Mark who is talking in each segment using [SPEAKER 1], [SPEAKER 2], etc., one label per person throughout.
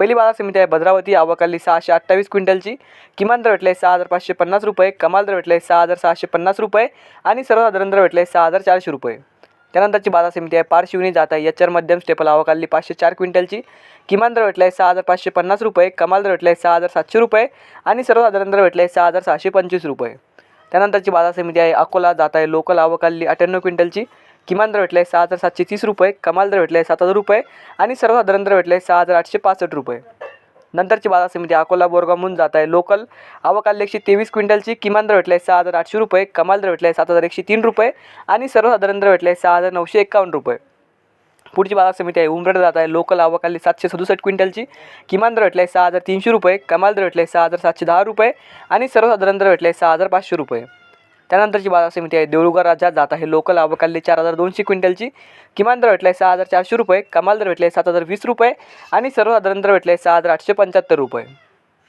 [SPEAKER 1] पहिली बाजार समिती आहे भद्रावती. आवकाली सहाशे अठ्ठावीस क्विंटलची. किमान दर भेटले सहा हजार पाचशे पन्नास रुपये. कमाल दर भेटले सहा हजार सहाशे पन्नास रुपये. आणि सर्वसाधारण दर भेटले सहा हजार चारशे रुपये. त्यानंतरची बाजार समिती आहे पारशिवनी जात आहे एच आर मध्यम स्टेपल. आवकाली पाचशे चार क्विंटलची. किमान दर भेटले सहा हजार पाचशे पन्नास रुपये. कमाल दर भेटले सहा हजार सातशे रुपये. आणि सर्वसाधारण दर भेटले सहा हजार सहाशे पंचवीस रुपये. त्यानंतरची बाजार समिती आहे अकोला. जात आहे लोकल. आवकाली अठ्ठ्याण्णव क्विंटलची. किमान दर भेटले सहा हजार सातशे तीस रुपये कमाल दर भेटले सात हजार रुपये आणि सर्वसाधारण दर भेटले सहा हजार आठशे पासष्ट रुपये. नंतरची बाजार समिती अकोला बोरगावहून जात आहे. लोकल आवकाल एकशे तेवीस क्विंटलची किमान दर भेटले सहा हजार आठशे रुपये कमाल दर भेटले सात हजार एकशे तीन रुपये आणि सर्वसाधारण दर भेटले सहा हजार नऊशे एकावन्न रुपये. पुढची बाजार समिती आहे उमरेड जात आहे. लोकल आवकाली सातशे सदुसष्ट क्विंटलची किमान दर भेटले सहा हजार तीनशे रुपये कमाल दर भेटले सहा हजार सातशे दहा रुपये आणि सर्वसाधारण दर भेटले सहा हजार पाचशे रुपये. त्यानंतरची बाजार समिती आहे. देऊळगाव राज्यात जात आहे. लोकल आवकाली चार हजार दोनशे क्विंटलची. किमान दर भेटले सहा हजार चारशे रुपये. कमाल दर भेटले सात हजार वीस रुपये. आणि सर्वसाधारण दर भेटले सहा हजार आठशे पंच्याहत्तर रुपये.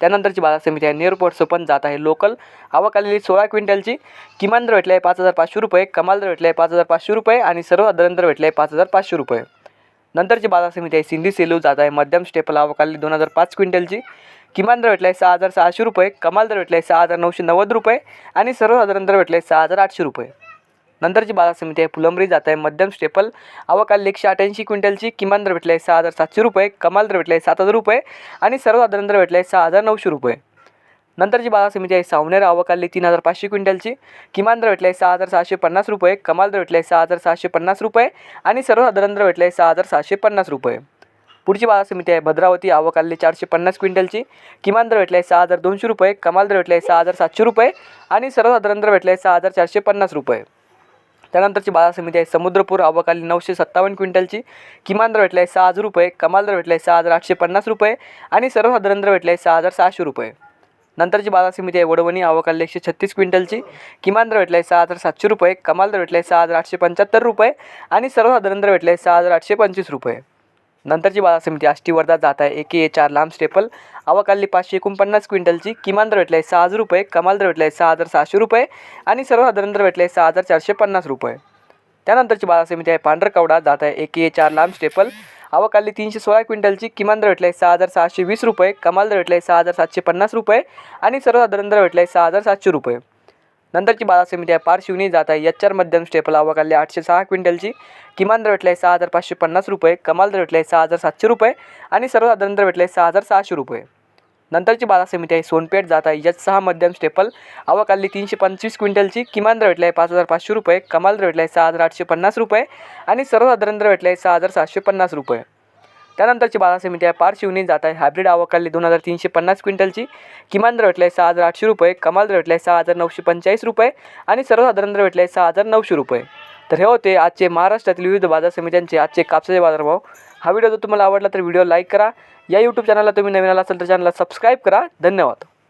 [SPEAKER 1] त्यानंतरची बाजार समिती आहे. नेरपोट सोपन जात आहे. लोकल आवक आलेली सोळा क्विंटलची. किमान दर भेटले आहे पाच हजार पाचशे रुपये. कमाल दर भेटला आहे पाच हजार पाचशे रुपये. आणि सर्वसाधारण दर भेटले आहे पाच हजार पाचशे रुपये. नंतरची बाजार समिती आहे. सिंधी सेलू जात आहे. मध्यम स्टेपल आवक दोन हजार पाच क्विंटलची. किमान दर भेटला आहे सहा हजार सहाशे रुपये कमाल दर भेटले आहे सहा हजार नऊशे नव्वद रुपये आणि सर्वसाधारण दर भेटले आहे सहा हजार आठशे रुपये. नंतरची बाजार समिती आहे फुलंब्री जात आहे मध्यम स्टेपल आवकाल एकशे अठ्याऐंशी क्विंटलची किमान दर भेटले आहे सहा हजार सातशे रुपये कमाल दर भेटले आहे सात हजार रुपये आणि सर्वसाधारण दर भेटले आहे सहा हजार नऊशे रुपये. नंतरची बाजार समिती आहे सावनेर आवकाली तीन हजार पाचशे क्विंटलची किमान दर भेटले आहे सहा हजार सहाशे पन्नास रुपये कमाल दर भेटले आहे सहा हजार सहाशे पन्नास रुपये आणि सर्वसाधारण दर भेटले आहे सहा हजार सहाशे पन्नास रुपये. पुढची बाजार समिती आहे. भद्रावती आवकाली चारशे पन्नास क्विंटलची. किमान दर भेटले आहे सहा हजार दोनशे रुपये कमाल दर भेटले आहे सहा हजार सातशे रुपये आणि सर्वसाधारण दर भेटले आहे सहा हजार चारशे पन्नास रुपये. त्यानंतरची बाजार समिती आहे. समुद्रपूर आवकाली नऊशे सत्तावन्न क्विंटलची. किमान दर भेटले आहे सहा हजार रुपये कमाल दर भेटले आहे सहा हजार आठशे पन्नास रुपये आणि सर्वसाधारण दर भेटले आहे सहा हजार सहाशे रुपये. नंतरची बाजार समिती आहे. वडवणी आवकाली एकशे छत्तीस क्विंटलची. किमान दर भेटले आहे सहा हजार सातशे रुपये कमाल दर भेटले आहे सहा हजार आठशे पंच्याहत्तर रुपये आणि सर्वसाधारण दर भेटले आहे सहा हजार आठशे पंचवीस रुपये. नंतरची बाजार समिती आष्टी वर्धा जात आहे. एके चार लांब स्टेपल. आवकाली पाचशे एकोणपन्नास क्विंटलची. किमान दर भेटले आहे सहा हजार रुपये. कमाल दर भेटलाय आहे सहा हजार सहाशे रुपये. आणि सर्वसाधारण दर भेटले आहे सहा हजार चारशे पन्नास रुपये. त्यानंतरची बाजार समिती आहे पांढरकवडा. जात आहे एके चार लांब स्टेपल. आवकाली तीनशे सोळा क्विंटलची. किमान दर भेटले आहे सहा हजार सहाशे वीस रुपये. कमाल दर भेटले आहे सहा हजार सातशे पन्नास रुपये. आणि सर्वसाधारण दर भेटले आहे सहा हजार सातशे रुपये. नंतरची बाजार समिती आहे पारशिवनी जात आहे. एच आर मध्यम स्टेपल आवकाली आठशे सहा क्विंटलची किमान दर भेटले आहे सहा हजार पाचशे पन्नास रुपये. कमाल दर भेटले आहे सहा हजार सातशे रुपये. आणि सर्वसाधारण दर भेटले आहे सहा हजार सहाशे रुपये. नंतरची बाजार समिती आहे सोनपेठ. जात आहे एच सहा मध्यम स्टेपल आवकाली तीनशे पंचवीस क्विंटलची. किमान दर भेटला आहे पाच हजार पाचशे रुपये. कमाल दर भेटलाय आहे सहा हजार आठशे पन्नास रुपये. आणि सर्वसाधारण दर भेटले आहे सहा हजार सातशे पन्नास रुपये. त्यानंतरची बाजार समिती आहे. पारशिवनी जात आहे. हायब्रिड आवकाली दोन हजार तीनशे पन्नास क्विंटलची. किमान दर भेटले आहे सहा हजार आठशे रुपये. कमाल दर भेटले आहे सहा हजार नऊशे पंचेचाळीस रुपये. आणि सर्वसाधारण दर भेटले आहे सहा हजार नऊशे रुपये. तर हे होते आजचे महाराष्ट्रातील विविध बाजार समित्यांचे आजचे कापसाचे बाजारभाव. हा व्हिडिओ जर तुम्हाला आवडला तर व्हिडिओ लाईक करा. या यूट्यूब चॅनलला तुम्ही नवीन आला असाल तर चॅनलला सबस्क्राईब करा. धन्यवाद.